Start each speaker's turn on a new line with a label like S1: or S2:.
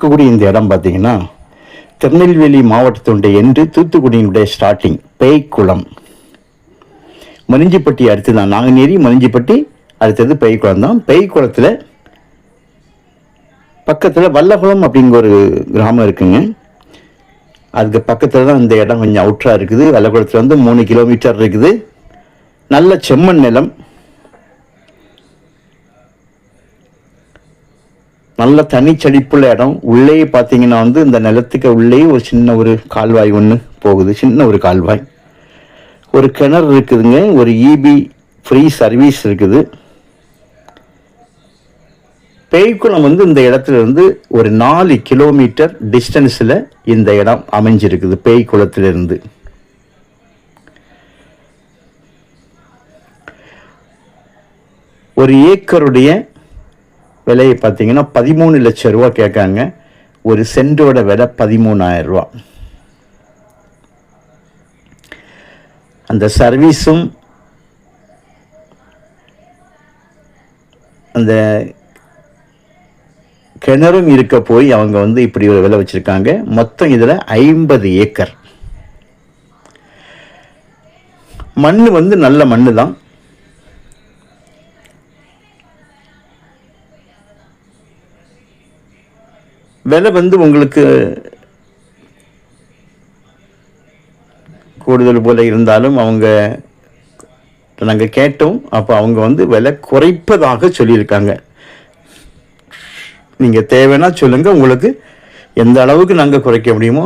S1: இருக்கக்கூடிய இந்த இடம் பார்த்தீங்கன்னா திருநெல்வேலி மாவட்டத்தினுடைய என்று தூத்துக்குடியினுடைய ஸ்டார்டிங் பேய்க்குளம். மணிஞ்சிப்பட்டி அடுத்து தான் நாங்குநேரி மணிஞ்சிப்பட்டி அடுத்தது பேய்க்குளம் தான். பேய்க்குளத்தில் பக்கத்தில் வல்லகுளம் அப்படிங்கிற ஒரு கிராமம் இருக்குங்க. அதுக்கு பக்கத்தில் தான் இந்த இடம் கொஞ்சம் அவுட்ராக இருக்குது. வல்லகுளத்தில் வந்து மூணு கிலோமீட்டர் இருக்குது. நல்ல செம்மண் நிலம். நல்ல தனிச்சடிப்புள்ள இடம். உள்ளே பார்த்தீங்கன்னா வந்து இந்த நிலத்துக்கு உள்ளே ஒரு சின்ன ஒரு கால்வாய் ஒன்று போகுது. சின்ன ஒரு கால்வாய். ஒரு கிணறு இருக்குதுங்க. ஒரு இபி ஃப்ரீ சர்வீஸ் இருக்குது. பேய்க்குளம் வந்து இந்த இடத்துல இருந்து ஒரு நாலு கிலோமீட்டர் டிஸ்டன்ஸில் இந்த இடம் அமைஞ்சிருக்குது. பேய்க்குளத்திலிருந்து. ஒரு ஏக்கருடைய விலையை பார்த்தீங்கன்னா பதிமூணு லட்சம் ரூபா கேட்காங்க. ஒரு சென்டோட விலை பதிமூணாயிரம் ரூபா. அந்த சர்வீஸும் அந்த கிணறும் இருக்க போய் அவங்க வந்து இப்படி ஒரு விலை வச்சுருக்காங்க. மொத்தம் இதில் ஐம்பது ஏக்கர். மண் வந்து நல்ல மண் தான் விலை வந்து உங்களுக்கு கூடுதல் போல இருந்தாலும் அவங்க நாங்கள் கேட்டோம். அப்போ அவங்க வந்து விலை குறைப்பதாக சொல்லியிருக்காங்க. நீங்கள் தேவைன்னா சொல்லுங்கள் உங்களுக்கு எந்த அளவுக்கு நாங்கள் குறைக்க முடியுமோ